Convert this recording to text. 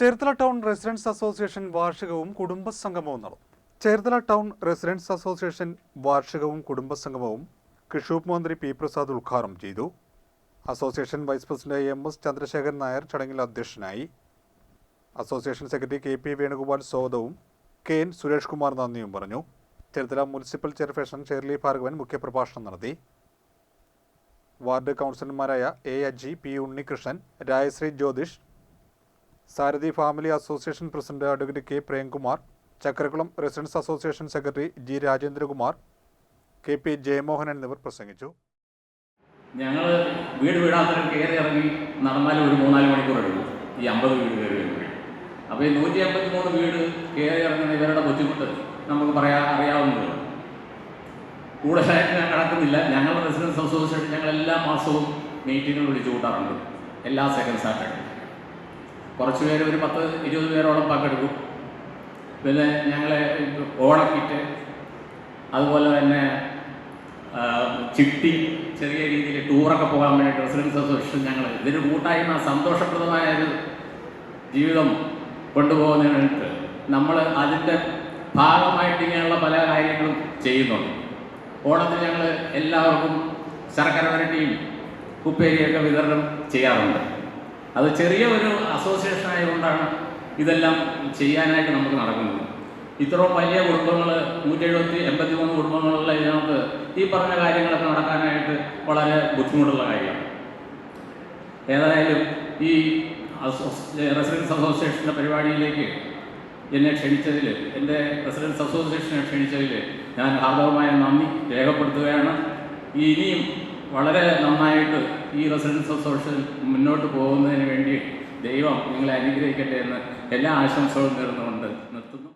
Cherthala town residence association വാർഷികവും കുടുംബസംഗമവും നടന്നു. ചേർത്തല ടൗൺ റെസിഡൻസ് അസോസിയേഷൻ വാർഷികവും കുടുംബസംഗമവും കൃഷൂപ് മന്ത്രി പി പ്രസാദ് ഉദ്ഘാടനം ചെയ്തു. Association vice president M S Chandrasekharan Nair ചടങ്ങിൽ അധ്യക്ഷനായി. Association secretary K P Venugopal സ്വാഗതവും കെ എൻ സുരേഷ് കുമാർ നന്ദിയും പറഞ്ഞു. Cherthala municipal chairperson Shirley Bhargavan മുഖ്യപ്രഭാഷണം നടത്തി. വാർഡ് കൗൺസിലർമാരായ A Aji P Unnikrishnan Rayasree Jyothish Sarathi family association president advocate K Premkumar Chakrakulam residents association secretary G Rajendrakumar K P Jayamohan എന്നിവർ പ്രസംഗിച്ചു. ഞങ്ങൾ വീട് വീടാന്തരം കയറി ഇറങ്ങി നടന്നാൽ ഒരു മൂന്നാൽ മണിക്കൂർ എടുക്കും. ഈ അമ്പത് വീട് കയറി അപ്പോൾ ഈ നൂറ്റി അമ്പത്തി മൂന്ന് വീട് കയറി ഇറങ്ങുന്ന ഇവരുടെ ബുദ്ധിമുട്ട് നമുക്ക് പറയാ അറിയാവുന്നതാണ്. കൂടുതലായിട്ട് ഞാൻ കണക്കുന്നില്ല ഞങ്ങളുടെ റെസിഡൻസ് അസോസിയേഷൻ ഞങ്ങൾ എല്ലാ മാസവും മീറ്റിങ്ങുകൾ വിളിച്ചു കൂട്ടാറുണ്ട്. എല്ലാ സെക്കൻഡ് സാറ്റർഡേ കുറച്ച് പേര് ഒരു പത്ത് ഇരുപത് പേരോളം പങ്കെടുക്കും. പിന്നെ ഞങ്ങളെ ഓണക്കിറ്റ് അതുപോലെ തന്നെ ചിട്ടി ചെറിയ രീതിയിൽ ടൂറൊക്കെ പോകാൻ വേണ്ടി റെസിഡൻസ് അസോസിയേഷൻ ഞങ്ങൾ ഇതിന് കൂട്ടായ്മ സന്തോഷപ്രദമായ ഒരു ജീവിതം കൊണ്ടുപോകുന്നതിന് വേണ്ടിയിട്ട് നമ്മൾ അതിന്റെ ഭാഗമായിട്ട് ഇങ്ങനെയുള്ള പല കാര്യങ്ങളും ചെയ്യുന്നുണ്ട്. ഓണത്തിന് ഞങ്ങൾ എല്ലാവർക്കും ശർക്കര വരട്ടിയും ഉപ്പേരിയൊക്കെ വിതരണം ചെയ്യാറുണ്ട്. അത് ചെറിയ ഒരു അസോസിയേഷൻ ആയതുകൊണ്ടാണ് ഇതെല്ലാം ചെയ്യാനായിട്ട് നമുക്ക് നടക്കുന്നത്. ഇത്രയും വലിയ കുടുംബങ്ങൾ നൂറ്റി എഴുപത്തി എൺപത്തി മൂന്ന് കുടുംബങ്ങളുള്ള ഇതിനകത്ത് ഈ പറഞ്ഞ കാര്യങ്ങളൊക്കെ നടക്കാനായിട്ട് വളരെ ബുദ്ധിമുട്ടുള്ള കാര്യമാണ് ഏതായാലും ഈ റെസിഡൻസ് അസോസിയേഷന്റെ പരിപാടിയിലേക്ക് എന്നെ ക്ഷണിച്ചതിൽ എന്റെ റെസിഡൻസ് അസോസിയേഷനെ ക്ഷണിച്ചതിൽ ഞാൻ ഹാർദവമായ നന്ദി രേഖപ്പെടുത്തുകയാണ്. ഇനിയും വളരെ നന്നായിട്ട് ഈ റെസിഡൻസ് ഓഫ് സോഷ്യൽ മുന്നോട്ട് പോകുന്നതിന് വേണ്ടി ദൈവം നിങ്ങളെ അനുഗ്രഹിക്കട്ടെ എന്ന് എല്ലാ ആശംസകളും നേർന്നുകൊണ്ട് നിർത്തുന്നു.